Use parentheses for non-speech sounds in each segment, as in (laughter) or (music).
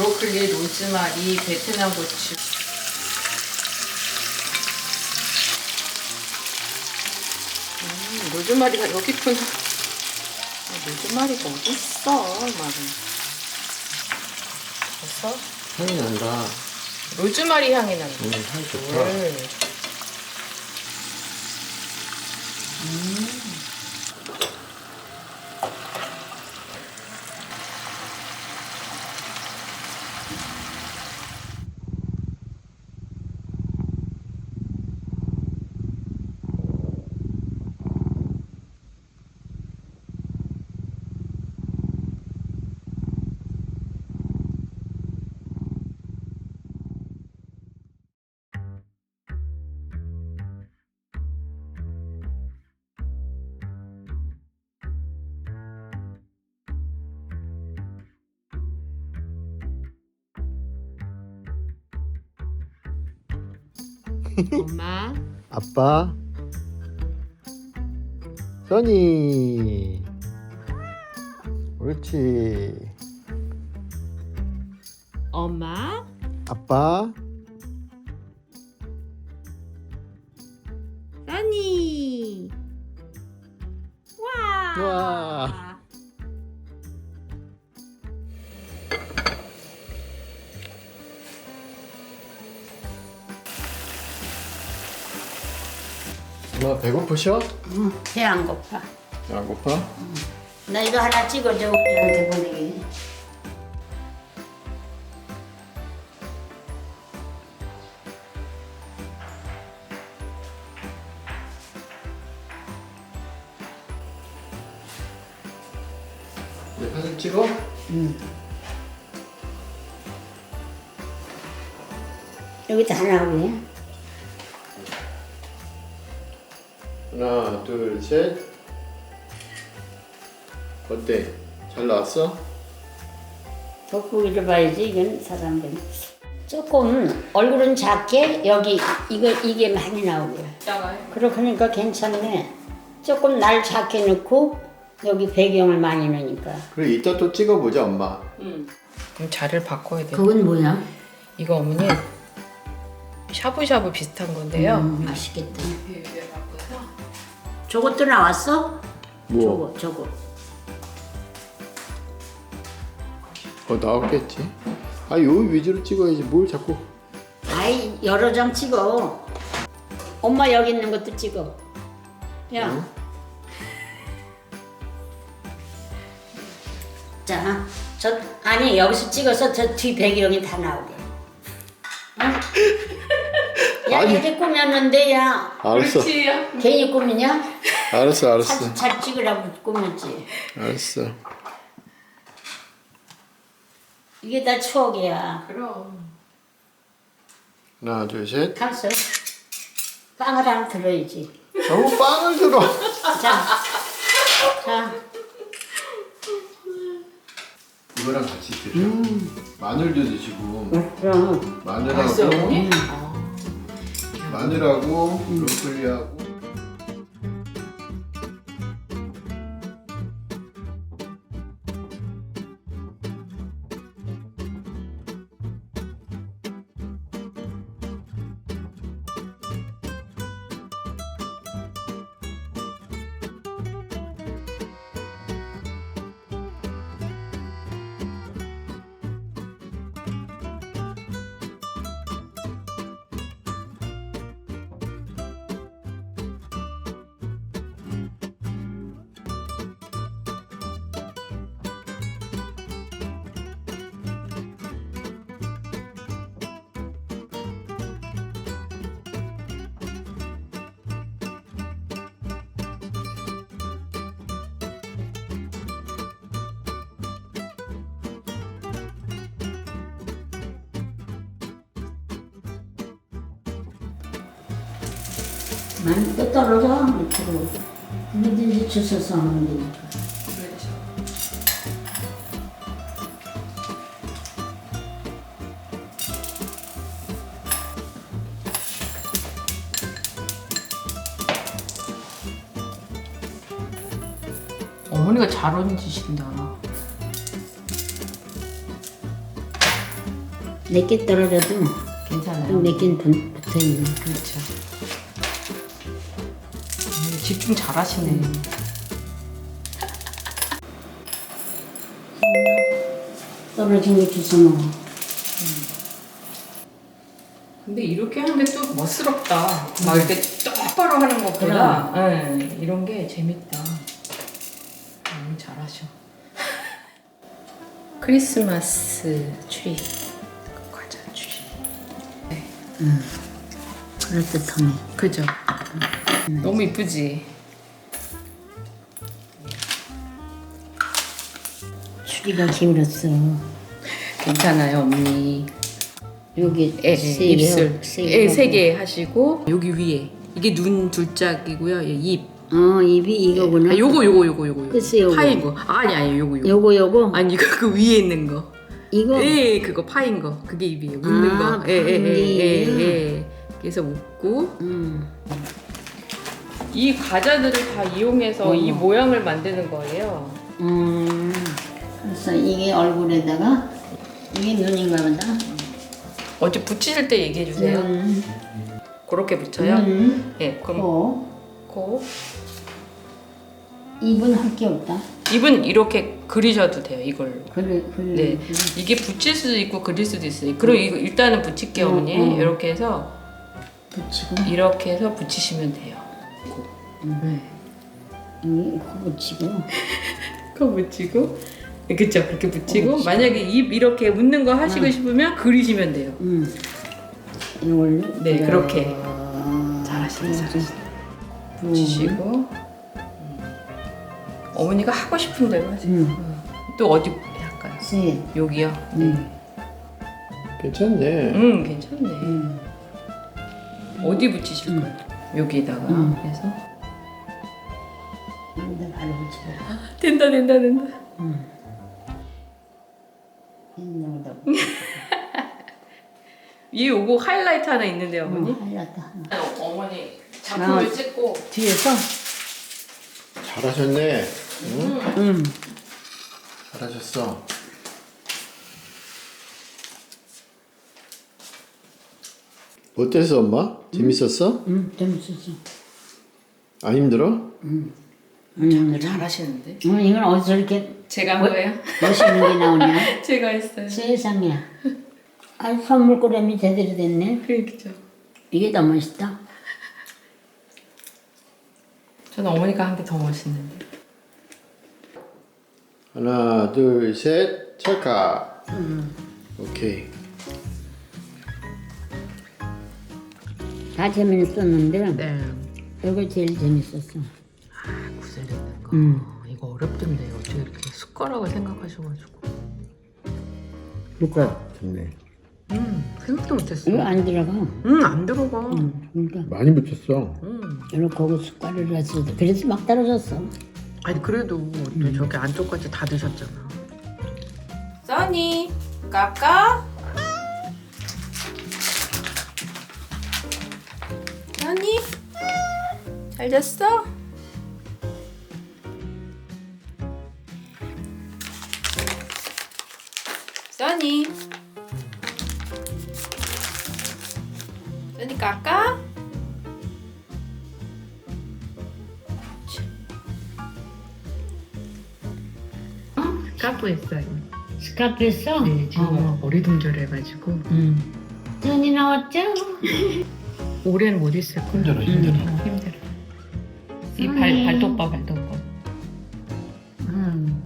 브로콜리, 로즈마리, 베트남 고추. 음, 로즈마리가 여기 있구나. 아, 로즈마리가 어디 있어, 말은. 벌써 향이 난다. 로즈마리 향이 난다. 음, 향 좋다. 뭘. 엄마. 아빠. 써니. 옳지. 엄마. 아빠. 써니. 배고프셔? 응, 배 안 고파. 안 고파? 나 이거 하나 찍어줘 우리한테 보내게. 내 사진 찍어? 여기 다 나오네. 하나, 둘, 셋. 어때? 잘 나왔어? 돋보기를 봐야지 이건 사람들. 조금 얼굴은 작게 여기 이거 이게 많이 나오고요. 작아요. 그렇게 하니까 괜찮네. 조금 날 작게 넣고 여기 배경을 많이 넣으니까. 그래 이따 또 찍어보자 엄마. 응. 그럼 자리를 바꿔야 돼. 그건 뭐야? 이거 어머니 샤브샤브 비슷한 건데요. 음, 맛있겠다. 저것도 나왔어? 뭐? 저거 저거. 어 나왔겠지. 아 여기 위주로 찍어야지 뭘 자꾸. 아이 여러 장 찍어. 엄마 여기 있는 것도 찍어. 야. 자, 저 아니 여기서 찍어서 저 뒤 배경이 다 나오게. 어? 야 아니. 이렇게 꾸몄는데 야 알았어. 괜히 꾸미냐? 알았어 알았어. 사진 잘 찍으라고 꾸몄지. 알았어. 이게 다 추억이야. 그럼 하나 둘 셋. 가서 빵을 하나 들어야지. 너무 빵을 들어. 자, 자. 이거랑 같이 드셔. 마늘도 드시고 그럼 맛있어요 마늘하고? 마늘하고 브로콜리하고. 많이 또 떨어져 밑으로. 뭐든지 주워서 하면 되니까. 어머니가 잘 얹으신다. 내게 떨어져도 괜찮아요. 내게 붙어 있는. 그렇죠. 음, 집중 잘 하시네. 떨어진 거 주워 먹어. 근데 이렇게 하는 게 또 멋스럽다. 막 이렇게 똑바로 하는 것보다 네, 이런 게 재밌다. 너무 잘하셔. (laughs) 크리스마스 트리. 과자 트리. 그럴듯하네. 그죠? 너무 이쁘지? 추리가 기울었어. 괜찮아요, 언니. 여기 예, 예, 세 입술. 개, 세 예, 개. 세개 하시고 여기 위에 이게 눈 둘 짝이고요. 예, 입. 어 입이 이거구나. 아, 요거 요거 요거 요거. 글쎄, 요거. 파인 거. 아니 아니 요거 요거. 요거 요거 아니 이거 그 위에 있는 거. 이거 예, 그거 파인 거. 그게 입이에요. 웃는 아, 거. 예, 예, 예, 예, 게. 예. 그래서 웃고 음. 이 과자들을 다 이용해서 어. 이 모양을 만드는 거예요. 음. 그래서 이게 얼굴에다가 이게 눈인가 보다. 어제 붙이실 때 얘기해 주세요. 음. 그렇게 붙여요. 음. 예, 그럼 코. 코. 입은 할 게 없다. 입은 이렇게 그리셔도 돼요. 이걸로. 그래 그래. 네. 이게 붙일 수도 있고 그릴 수도 있어요. 그럼 이거 일단은 붙일게요, 음, 어머니. 음. 이렇게 해서 붙이고 이렇게 해서 붙이시면 돼요. 코. 네. 여기 코 붙이고. (laughs) 코 붙이고. 그쵸 그렇게 붙이고 그렇지. 만약에 입 이렇게 웃는 거 하시고 싶으면 그리시면 돼요. 음. 이걸로. 네, 그렇게. 아, 잘하시네, 그래서 잘하시네. 음. 붙이시고 음. 어머니가 하고 싶은 대로 하세요. 음. 음. 또 어디 할까요? 셋. 여기요. 음. 괜찮네. 음 괜찮네. 음. 어디 붙이실 거예요? 여기다가 음. 해서 여기다 바로 붙이고. 된다 된다 된다. 여기다. (laughs) 위에 요거 하이라이트 하나 있는데요, 어머니. 어, 할랐다. 어머니 작품을 아. 찍고 뒤에서. 잘하셨네. 응? 음. 잘하셨어. 어땠어, 엄마? 재밌었어? 음. 재밌었어. 안 힘들어? 음. 힘들어. 잘하시는데. 음, 이건 어디서 이렇게 제가 한 거예요? 멋있는 게 나오냐? (laughs) 제가 했어요. 세상에. 아, 선물 꾸러미 제대로 됐네. 그렇죠. 이게 더 멋있다. 저는 어머니가 한 게 더 멋있는데. 하나, 둘, 셋, 찰칵. 오케이. 다 재밌었는데 네. 이거 제일 재밌었어. 구슬 넣는 거. 음. 이거 어렵던데요. 어떻게 이렇게 숟가락을 생각하셔가지고. 효과 좋네. 음, 생각도 못했어. 이거 안 들어가. 음, 안 들어가. 음, 그러니까 많이 붙였어. 음. 이렇게 하고 숟가락을 했을 때 그래서 막 떨어졌어. 아니 그래도 또 저기 안쪽까지 다 드셨잖아. 써니, 까까. 써니, 잘 잤어? 써니, 써니 까까. 까고 했어요. 스카프 했어? 네, 지금 어리둥절해가지고 음. 전이 나왔죠? (laughs) 올해는 못 있을 거야. 힘들어, 힘들어. 음, 힘들어. 이 음. 발 발톱 봐 발톱 봐. 음.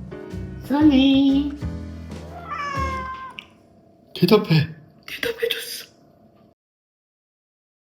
써니. 대답해.